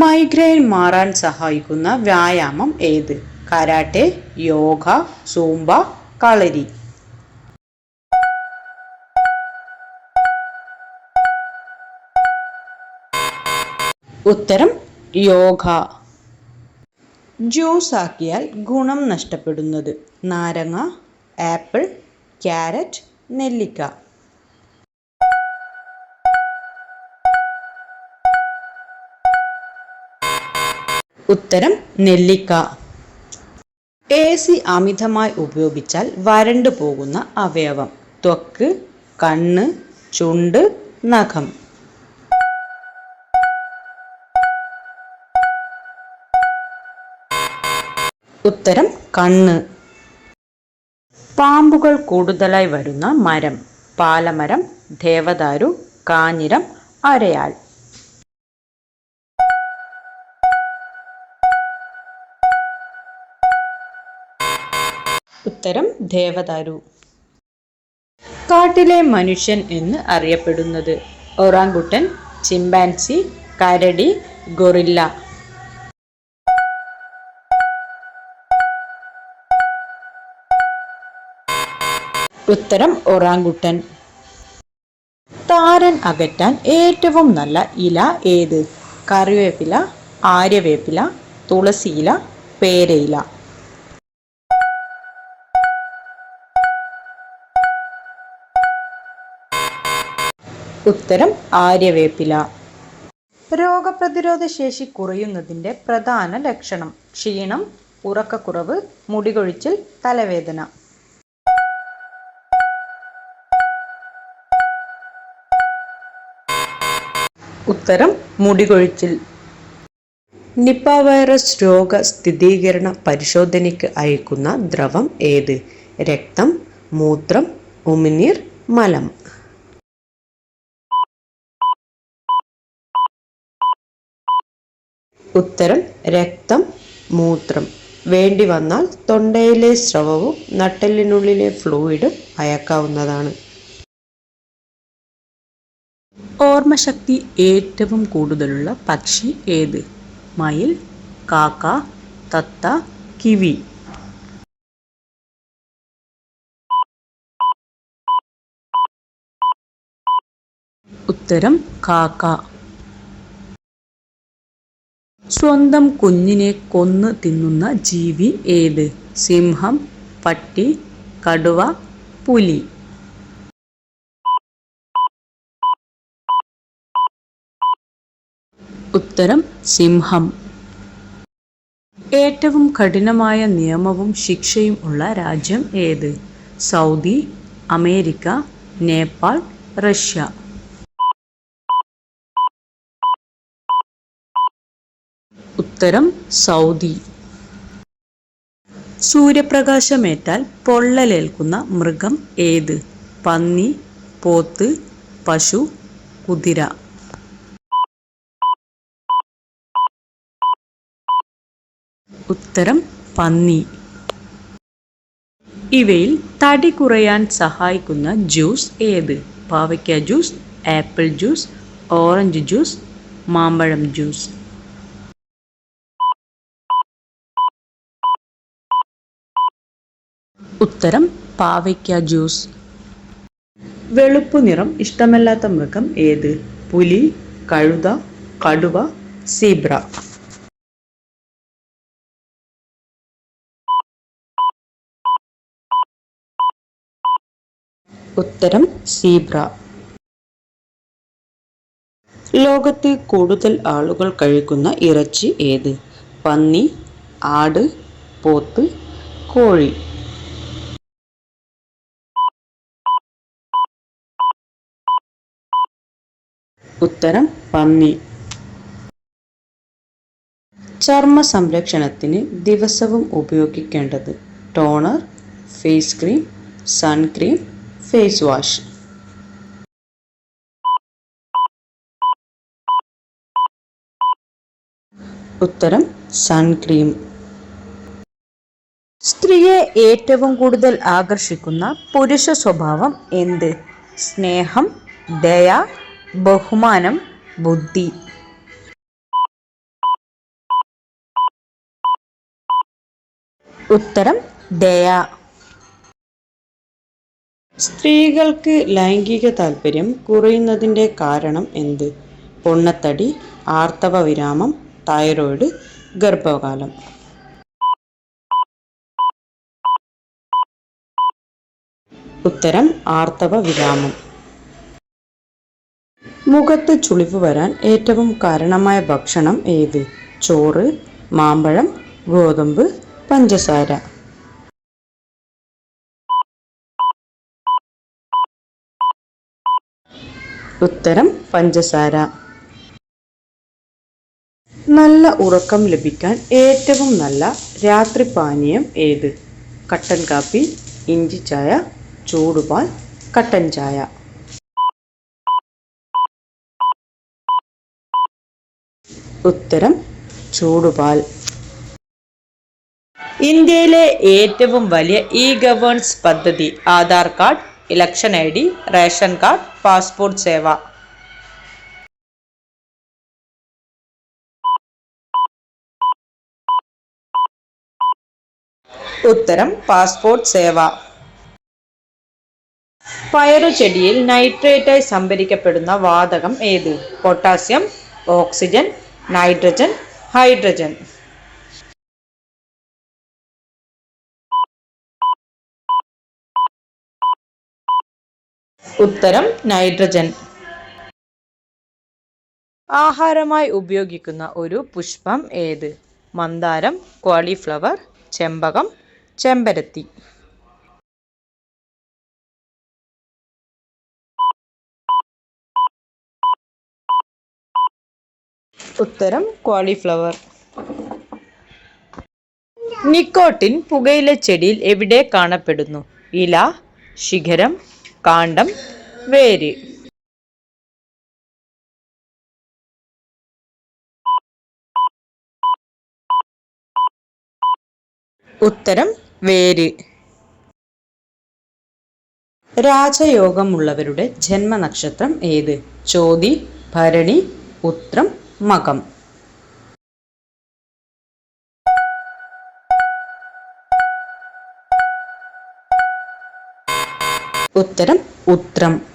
Migraine മാറാൻ സഹായിക്കുന്ന വ്യായാമം ഏത്? Karate yoga zumba kalari. ഉത്തരം യോഗ. ജ്യൂസ് ആക്കിയാൽ ഗുണം നഷ്ടപ്പെടുന്നത് നാരങ്ങ ആപ്പിൾ ക്യാരറ്റ് നെല്ലിക്ക. ഉത്തരം നെല്ലിക്ക. എ സി അമിതമായി ഉപയോഗിച്ചാൽ വരണ്ടു പോകുന്ന അവയവം. ത്വക്ക് കണ്ണ് ചുണ്ട് നഖം. ഉത്തരം കണ്ണ്. പാമ്പുകൾ കൂടുതലായി വരുന്ന മരം. പാലമരം ദേവദാരു കാഞ്ഞിരം അരയാൽ. ഉത്തരം ദേവദാരു. കാട്ടിലെ മനുഷ്യൻ എന്ന് അറിയപ്പെടുന്നത് ഒറാങ്കുട്ടൻ ചിമ്പാൻസി കരടി ഗൊറില്ല. ഉത്തരം ഒറാങ്കുട്ടൻ. താരൻ അകറ്റാൻ ഏറ്റവും നല്ല ഇല ഏത്? കറിവേപ്പില ആര്യവേപ്പില തുളസിയില പേരയില. ഉത്തരം ആര്യവേപ്പില. രോഗപ്രതിരോധ ശേഷി കുറയുന്നതിന്റെ പ്രധാന ലക്ഷണം ക്ഷീണം ഉറക്കക്കുറവ് മുടികൊഴിച്ചിൽ തലവേദന. ഉത്തരം മുടികൊഴിച്ചിൽ. നിപ്പ വൈറസ് രോഗ സ്ഥിരീകരണ പരിശോധനയ്ക്ക് അയക്കുന്ന ദ്രവം ഏത്? രക്തം മൂത്രം ഉമിനീർ മലം. ഉത്തരം രക്തം മൂത്രം. വേണ്ടി വന്നാൽ തൊണ്ടയിലെ സ്രവവും നട്ടെല്ലിനുള്ളിലെ ഫ്ലൂയിഡും അയക്കാവുന്നതാണ്. ഓർമ്മശക്തി ഏറ്റവും കൂടുതലുള്ള പക്ഷി ഏത്? മയിൽ കാക്ക തത്ത കിവി. ഉത്തരം കാക്ക. സ്വന്തം കുഞ്ഞിനെ കൊന്ന് തിന്നുന്ന ജീവി ഏത്? സിംഹം പട്ടി കടുവ പുലി. ഉത്തരം സിംഹം. ഏറ്റവും കഠിനമായ നിയമവും ശിക്ഷയും ഉള്ള രാജ്യം ഏത്? Saudi America Nepal Russia. ഉത്തരം സൗദി. സൂര്യപ്രകാശമേറ്റാൽ പൊള്ളലേൽക്കുന്ന മൃഗം ഏത്? പന്നി പോത്ത് പശു കുതിര. ഉത്തരം പന്നി. ഇവയിൽ തടി കുറയാൻ സഹായിക്കുന്ന ജ്യൂസ് ഏത്? പാവയ്ക്ക juice apple juice orange juice മാമ്പഴം ജ്യൂസ്. ഉത്തരം പാവയ്ക്ക ജ്യൂസ്. വെളുപ്പ് നിറം ഇഷ്ടമല്ലാത്ത മൃഗം ഏത്? പുലി കഴുത കടുവ സീബ്ര. ഉത്തരം സീബ്ര. ലോകത്ത് കൂടുതൽ ആളുകൾ കഴിക്കുന്ന ഇറച്ചി ഏത്? പന്നി ആട് പോത്ത് കോഴി. ഉത്തരം പന്നി. ചർമ്മ സംരക്ഷണത്തിന് ദിവസവും ഉപയോഗിക്കേണ്ടത് toner face cream suncream face wash. ഉത്തരം സൺക്രീം സ്ത്രീയെ ഏറ്റവും കൂടുതൽ ആകർഷിക്കുന്ന പുരുഷ സ്വഭാവം എന്ത്? സ്നേഹം ദയ ബഹുമാനം ബുദ്ധി. ഉത്തരം ദയാ. സ്ത്രീകൾക്ക് ലൈംഗിക താല്പര്യം കുറയുന്നതിന്റെ കാരണം എന്ത്? പൊണ്ണത്തടി ആർത്തവ വിരാമം തൈറോയ്ഡ് ഗർഭകാലം. ഉത്തരം ആർത്തവ വിരാമം മുഖത്ത് ചുളിവ് വരാൻ ഏറ്റവും കാരണമായ ഭക്ഷണം ഏത്? ചോറ് മാമ്പഴം ഗോതമ്പ് പഞ്ചസാര. ഉത്തരം പഞ്ചസാര. നല്ല ഉറക്കം ലഭിക്കാൻ ഏറ്റവും നല്ല രാത്രി പാനീയം ഏത്? കട്ടൻ കാപ്പി ഇഞ്ചി ചായ ചൂടുപാൽ കട്ടൻ ചായ. ഉത്തരം ചൂടുപാൽ. ഇന്ത്യയിലെ ഏറ്റവും വലിയ ഇ ഗവേൺസ് പദ്ധതി Aadhaar card election I D ration card passport Seva. ഉത്തരം പാസ്പോർട്ട് സേവ. പയറു ചെടിയിൽ നൈട്രേറ്റായി സംഭരിക്കപ്പെടുന്ന വാതകം ഏത്? പൊട്ടാസ്യം ഓക്സിജൻ നൈട്രജൻ ഹൈഡ്രജൻ ഉത്തരം നൈട്രജൻ ആഹാരമായി ഉപയോഗിക്കുന്ന ഒരു പുഷ്പം ഏത്? മന്ദാരം കോളിഫ്ലവർ ചെമ്പകം ചെമ്പരത്തി. ഉത്തരം കോളിഫ്ലവർ നിക്കോട്ടിൻ പുകയില ചെടിയിൽ എവിടെ കാണപ്പെടുന്നു? ഇല ശിഖരം കാണ്ടം വേര്. ഉത്തരം വേര്. രാജയോഗമുള്ളവരുടെ ജന്മനക്ഷത്രം ഏത്? ചോതി ഭരണി ഉത്രം മകം. ഉത്തരം ഉത്രം.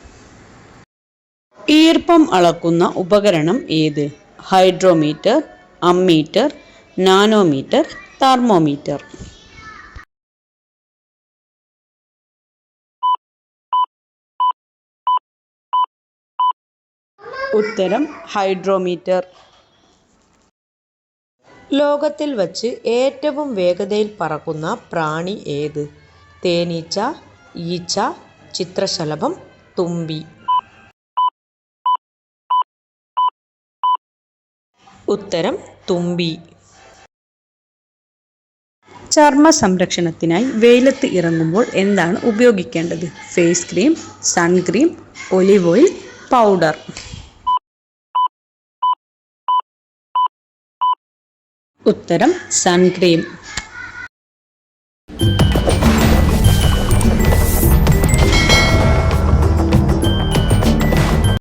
ഈർപ്പം അളക്കുന്ന ഉപകരണം ഏത്? Hydrometer ammeter nanometer thermometer. ഉത്തരം ഹൈഡ്രോമീറ്റർ. ലോകത്തിൽ വച്ച് ഏറ്റവും വേഗതയിൽ പറക്കുന്ന പ്രാണി ഏത്? തേനീച്ച ഈച്ച ചിത്രശലഭം തുമ്പി. ഉത്തരം തുമ്പി. ചർമ്മ സംരക്ഷണത്തിനായി വെയിലത്ത് ഇറങ്ങുമ്പോൾ എന്താണ് ഉപയോഗിക്കേണ്ടത്? Face cream suncream olive oil powder. ഉത്തരം സൺക്രീം